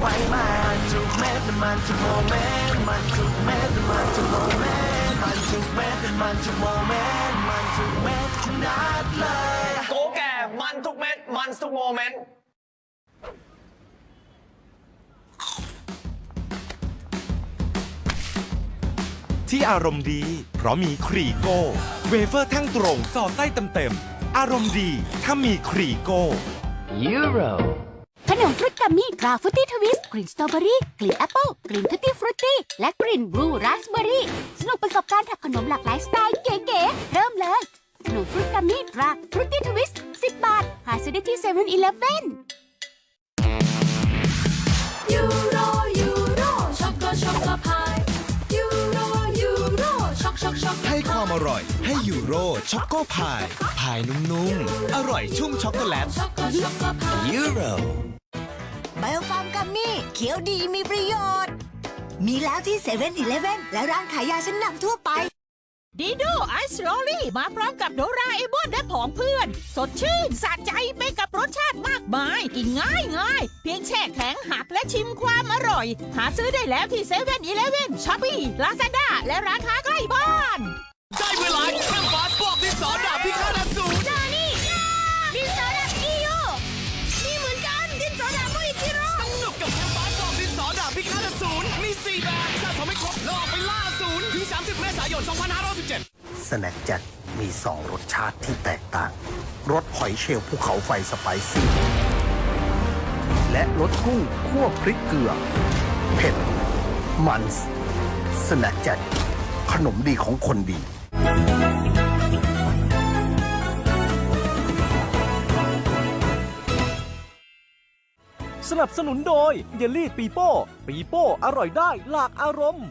ไว้มันทุกเม็ดมันทุกโมเมนต์มันทุกเม็ดมันทุกโมเมนต์มันทุกเม็ดมันทุกโมเมนต์มันทุกเม็ดนัดเลยโกแก่มันทุกเม็ดมันทุกโมเมนต์ที่อารมณ์ดี เพราะมีครีโก้ เวเฟอร์แท่งตรงสอดไส้เต็มๆอารมณ์ดีถ้ามีครีโก้ข นมฟรุตกัมมี่ตราฟรุตตี้ทวิสต์กลิ่นสตรอเบอรี่กลิ่นแอปเปิลกลิ่นทุตตี้ฟรุตตี้และกลิ่นบลูราสเบอรี่สนุกไปกับการถักขนมหลากหลายสไตล์เก๋ๆเริ่มเลยขนมฟรุตกัมมี่ตราฟรุตตี้ทวิสต์10 บาท หาซื้อได้ที่เซเว่นอีเลฟเว่นยูโรยูโรช็อกโกช็อกโกพายยูโรยูโรช็อกช็อกช็อกให้ความอร่อย ให้ยูโรช็อกโกพายพายนุ่มๆ อร่อยชุ่มช็อกโกแลตช็อกโกช็อกโกพายยูโร ไบโอฟาร์มกัมมี่เขียวดีมีประโยชน์ มีแล้วที่เซเว่นอีเลฟเว่นและร้านขายยาชั้นนำทั่วไป ดีโดไอซ์โรลี่มาพร้อมกับโดราเอมอนและผองเพื่อน สดชื่นสะใจไปกับรสชาติมากมาย กินง่ายง่ายเพียงแช่แข็งหักและชิมความอร่อย หาซื้อได้แล้วที่เซเว่นอีเลฟเว่นช้อปปี้ลาซาด้าและร้านค้าใกล้บ้าน ได้เวลาแข่งบาสบอกดินส สูรมี4แบบสะสมให้ครบแล้วออกไปล่าอสูรถึง 30 เมษายน 2517สแน็คแจ็คมีสองรสชาติที่แตกต่าง รสหอยเชลล์ภูเขาไฟสไปซี่ และรสกุ้งคั่วพริกเกลือ เผ็ด มันส์สแน็คแจ็คขนมดีของคนดี สนับสนุนโดยเยลลี่ปีโป้ ปีโป้อร่อยได้หลากอารมณ์